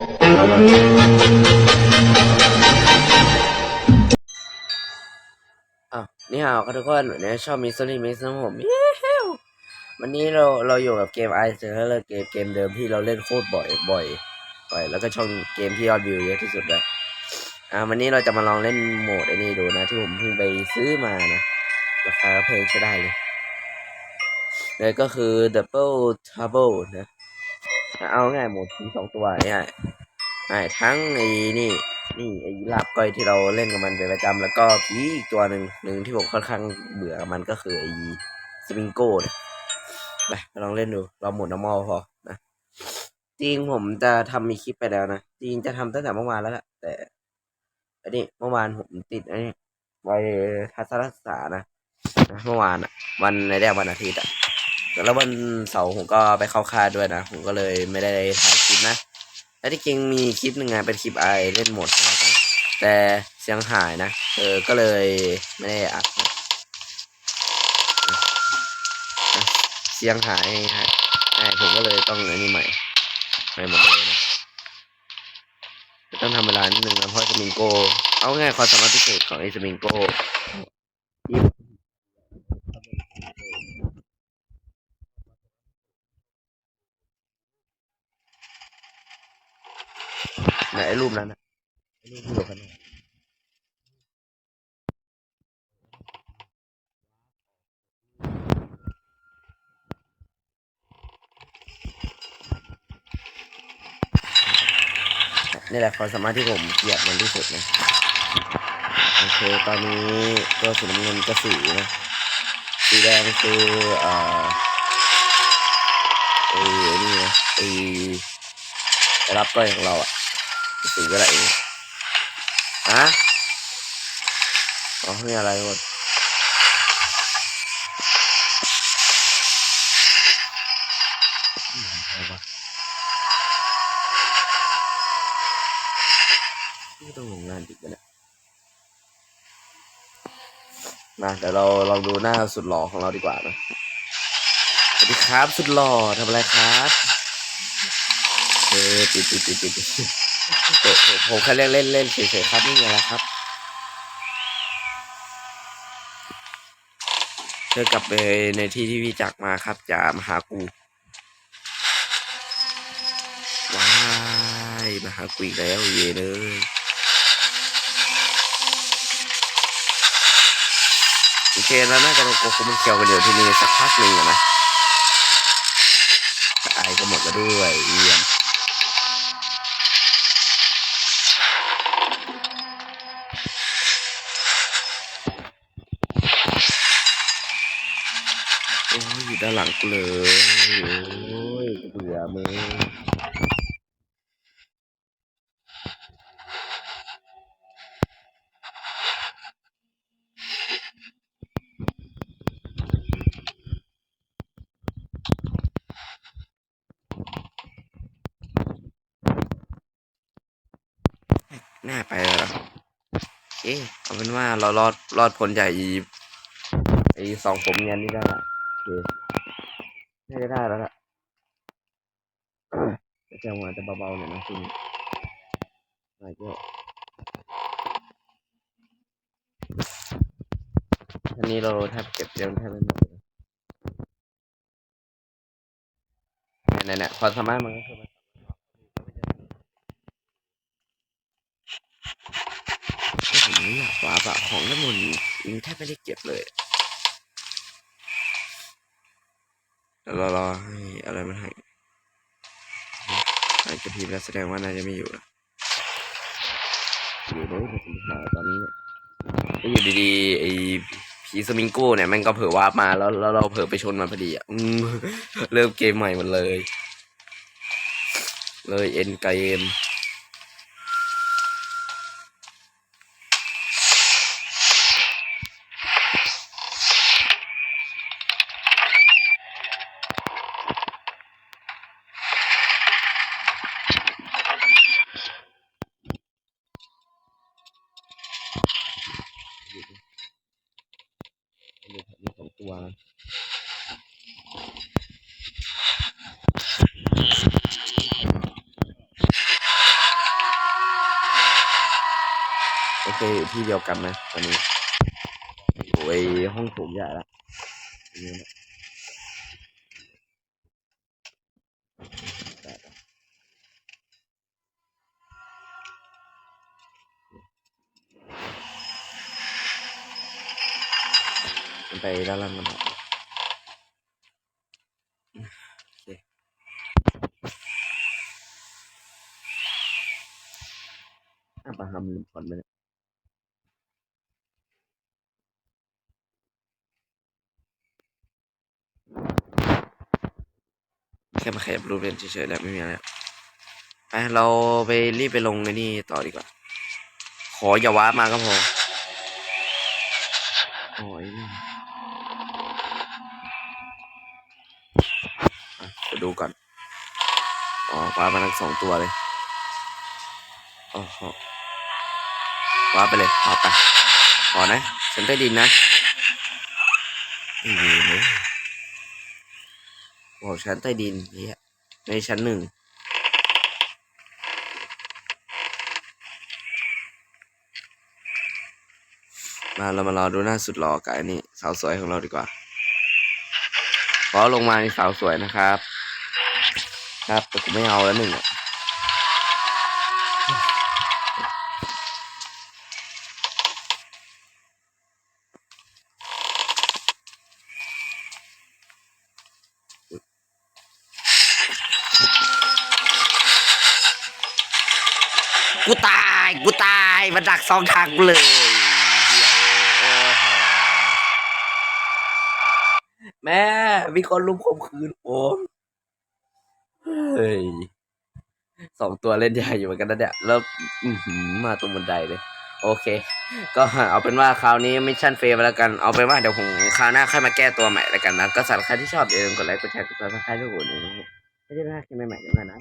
อ้าวนี่ฮาวครับทุกคนวันนี้ชอบมิสซิลี่มิสนะผมวันนี้เราเราอยู่กับเกมไอซ์แล้วเลยเกมเกมเดิมที่เราเล่นโคตรบ่อยบ่อยบ่อย แล้วก็ช่องเกมที่ยอดวิวเยอะที่สุดเลยอ่าวันนี้เราจะมาลองเล่นโหมดไอ้นี่ดูนะ ที่ผมเพิ่งไปซื้อมานะราคาเพลงใช้ได้เลยเลยก็คือ Double Trouble นะ เอาง่ายหมดทั้งสองตัวเนี่ยไอ้ทั้งไอ้นี่นี่ไอ้ลาบก้อยที่เราเล่นกับมันเป็นประจำแล้วก็ผีอีกตัวหนึ่งหนึ่งที่ผมค่อนข้างเบื่อมันก็คือไอ้สวิงโก้เนี่ยไปลองเล่นดูเราหมดน้ำมอพอนะจริงผมจะทำมีคลิปไปแล้วนะจริงจะทำตั้งแต่เมื่อวานแล้วแหละแต่อันนี้เมื่อวานผมติดอันนี้ไว้ทัศนศึกษานะนะเมื่อวานอะวันในแรกวันอาทิตย์อะ แล้ววันเสาร์ผมก็ไปเข้าค่ายด้วยนะ ผมก็เลยไม่ได้ถ่ายคลิปนะ และที่จริงมีคลิปหนึ่งไงเป็นคลิปไอเล่นโหมดนะแต่เสียงหายนะเออก็เลยไม่ได้อัดนะนะเสียงหายฮะใช่ผมก็เลยต้องอันนี้ใหม่ใหม่หมดเลยนะต้องทำเวลานิดนึงนะเพราะสมิงโก เอาง่ายความสามารถพิเศษของไอ้สมิงโกที่ไหนไอ้รูปนั้นนะไอ้รูปที่ยู่ข้างหน้านี่แหละความสามารถที่ผมเกลียดมันที่สุดนะโอเคตอนนี้ตัวสีน้ำเงินก็สีนะสีแดงคือเอ่อไอ้นี่นะไอ้รับก้อยของเราอะ สีอะไรฮะอ๋อไม่อะไรหมดไม่ต้องลงงานอีกแล้วเนี่ยมาเดี๋ยวเราลองดูหน้าสุดหล่อของเราดีกว่านะสวัสดีครับ สุดหล่อทำอะไรครับ เออปิดปิดปิดปิดปิดเปิดผมผมแค่เล่นเล่นเล่นเฉยๆครับนี่ไงล่ะครับเธอกลับไปในที่ที่พี่จักมาครับจะมาหากูว้ายมาหากูอีกแล้วเย่เลยโอเคแล้วน่าจะโกคุมันเคียวกันอยู่ที่นี่สักพักหนึ่งนะแต่ไอก็หมดแล้วด้วยเยี่ยม หลังกูเลยโอ้ยเบื่อมึงหน้าไปแล้ว เอโอเอาเป็นว่าเรารอดรอดพ้นจากไอ้สองผมเงียนนี่ได้ละโอเค น่าจะได้แล้วล่ะแต่จังหวะจะเบาๆหน่อยนะคุณหน่อยก็อันนี้เราแทบเก็บเยังแทบไม่หมดเลยเนี่ยเนี่ยความสามารถมันก็คือมันก็ผมอยากวาบอะของน้ำมันแทบไม่ได้เก็บเลย เดี๋ยวเรารอให้อะไรมันหายหายกระพริบแล้วแสดงว่าน่าจะไม่อยู่แล้วอยู่ด้วยผมหาตอนนี้ก็อยู่ดีๆไอ้ผีสมิงโก้เนี่ยมันก็เผลอวามาแล้วแล้วเราเผลอไปชนมันพอดีอะเริ่มเกมใหม่หมดเลย เลยเอ็นเกม วาโอเคที่เดียวกันนะตอนนี้โอ้ยห้องสูงใหญ่ละ ไปด้านล่างกันมดโอาบราฮัมลินคอนไหมเนี่ยแค่มาขยับรูปเล่นเฉยๆแหละไม่มีอะไรไปเราไปรีบไปลงในนี่ต่อดีกว่า ขออย่าว้ามาก็พอโอ้ย ดูก่อน อ๋อว้ามาทั้งสองตัวเลยโอ้โหว้าไปเลยเอาไปขอนะ ฉันใต้ดินนะไม่มีเลยบอกชั้นใต้ดินนี่ในชั้นหนึ่งมาเรามารอดูหน้าสุดหล่อกับไอ้นี่สาวสวยของเราดีกว่าขอลงมาในสาวสวยนะครับ ครับแต่กูไม่เอาแล้วหนึ่งกูตาย กูตาย มันดักสองทางกูเลยแม่ มีคนลุมข่มขืนผม เฮ้ยสองตัวเล่นใหญ่อยู่เหมือนกันนะเนี่ยแล้วมาตรงบันไดเลย โอเค ก็เอาเป็นว่าคราวนี้มิชชั่นเฟลไปแล้วกันเอาเป็นว่าเดี๋ยวผมคราวหน้าค่อยมาแก้ตัวใหม่แล้วกันนะ ก็สำหรับใครที่ชอบอย่าลืมกดไลค์กดแชร์กดซับสไครต์ทุกคนนะครับไม่ได้พลาดคลิปใหม่ๆด้วยนะ